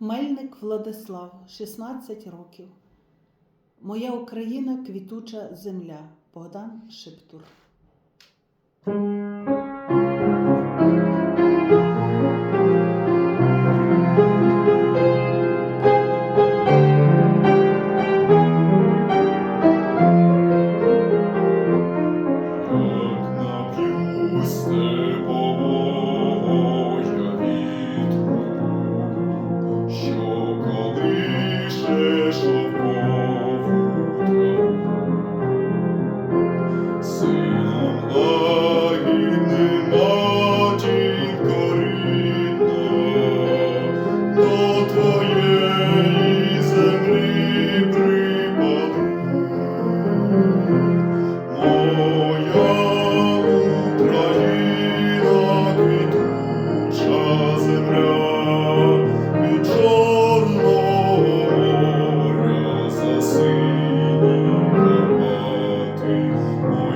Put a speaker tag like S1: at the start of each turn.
S1: Мельник Владислав, 16 років. Моя Україна квітуча земля. Богдан Шептур.